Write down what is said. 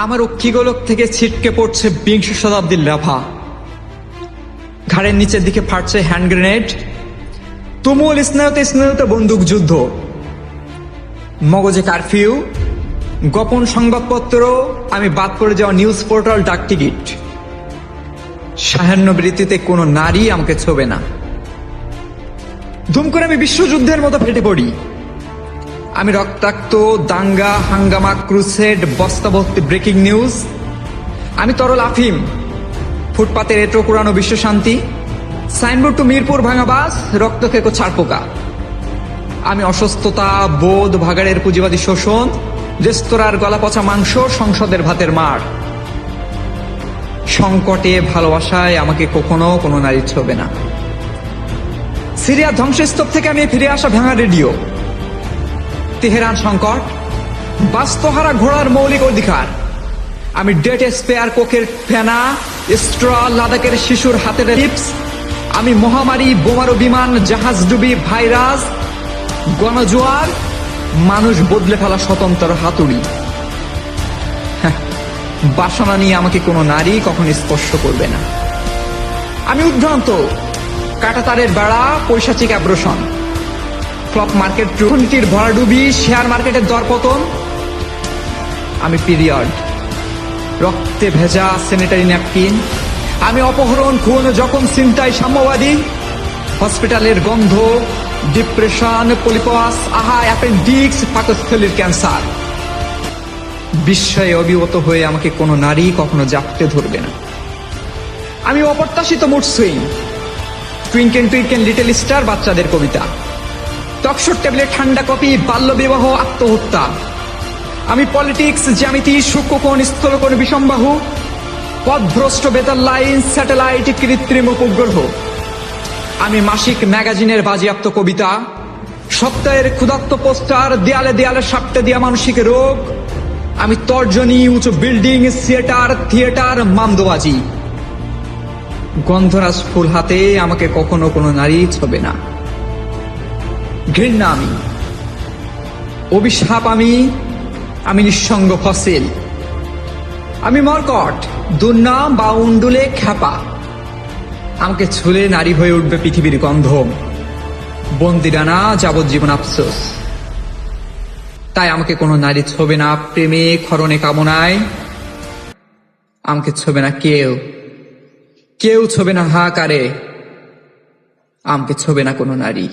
আমার অক্ষিগোলক থেকে ছিটকে পড়ছে বিংশ শতাব্দীর লাভা ঘাড়ের নিচের দিকে ফাটছে হ্যান্ড গ্রেনেড। তুমুল স্নায়ুতে স্নায়ুতে বন্দুক যুদ্ধ। মগজে কারফিউ। গোপন সংবাদপত্র। আমি বাদ পড়ে যাওয়া নিউজ পোর্টাল ডাক টিকিট। সাহান্যবৃত্তিতে কোনো নারী আমাকে ছোবে না। ধুম করে আমি বিশ্বযুদ্ধের মতো ফেটে পড়ি। আমি রক্তাক্ত, দাঙ্গা, হাঙ্গামা, ক্রুসেড বস্তাভর্তি ব্রেকিং নিউজ। আমি তরল আফিম ফুটপাতের এটো কুড়ানো বিশ্বশান্তি সাইনবোর্ড টু মিরপুর ভাঙা বাস, রক্ত খেকো ছাড়পোকা আমি অসুস্থতা, বোধ, ভাগাড়ের পুঁজিবাদী শোষণ, রেস্তোরাঁর গলা পচা মাংস, সংসদের ভাতের মার। সংকটে, ভালোবাসায় আমাকে কখনো কোনো নারী ছবে না। সিরিয়ার ধ্বংসস্তূপ থেকে আমি ফিরে আসা ভাঙা রেডিও। তেহরান সংকট বাস্তহারা ঘোড়ার মৌলিক অধিকার। আমি ডেট স্পেয়ার কোকের ফেনা স্ট্র লাদাখের শিশুর হাতের টিপস আমি মহামারী বোমারো বিমান জাহাজ ডুবি ভাইরাস গণজোয়ার মানুষ বদলে ফেলা স্বতন্ত্র হাতুড়ি। হ্যাঁ, বাসনা নিয়ে আমাকে কোনো নারী কখনো স্পর্শ করবে না। আমি উদ্ভ্রান্ত কাটাতারের বেড়া পৈশাচিক অ্যাব্রোশন ক্লক মার্কেট টুন্টির ভরাডুবি শেয়ার মার্কেটের দরপতন। আমি পিরিয়ড। রক্তে ভেজা স্যানিটারি ন্যাপকিন। আমি অপহরণ, খুন যখন চিন্তায় সাম্যবাদী। হসপিটালের গন্ধ, ডিপ্রেশন, পলিপাস, আহা, অ্যাপেন্ডিক্স, পাকস্থলীর ক্যান্সার। বিস্ময়ে অবিগত হয়ে আমাকে কোনো নারী কখনো জাপটে ধরবে না। আমি অপ্রত্যাশিত mood swing. Twinkle twinkle little star বাচ্চাদের কবিতা। টকশোর টেবিলে ঠান্ডা কপি, বাল্যবিবাহ, আত্মহত্যা। আমি পলিটিক্স, জ্যামিতি, সূক্ষ্মকোণ, স্থলকোণ, বিষমবাহু, পথভ্রষ্ট বেতার লাইন, স্যাটেলাইট, কৃত্রিম উপগ্রহ। আমি মাসিক ম্যাগাজিনের বাজেয়াপ্ত কবিতা, সপ্তাহের ক্ষুধাক্ত পোস্টার, দেয়ালে দেয়ালে সাপটে দেওয়া মানসিক রোগ। আমি তর্জনী, উঁচু বিল্ডিং, থিয়েটার থিয়েটার, মামদোবাজি। গন্ধরাজ ফুল হাতে আমাকে কখনো কোনো নারী ছবে না। ঘৃণা আমি অভিশাপ আমি আমি নিঃসঙ্গ ফসিল। আমি মরকট, দুর্নাম বা উন্ডুলে খ্যাপা। আমাকে ছুলে নারী হয়ে উঠবে পৃথিবীর গন্ধ। বন্দিরানা যাবজ্জীবন আফসোস। তাই আমাকে কোনো নারী ছবে না প্রেমে, খরণে, কামনায়। আমাকে ছবে না কেউ। কেউ ছবে না হাকারে আমাকে ছবে না কোনো নারী।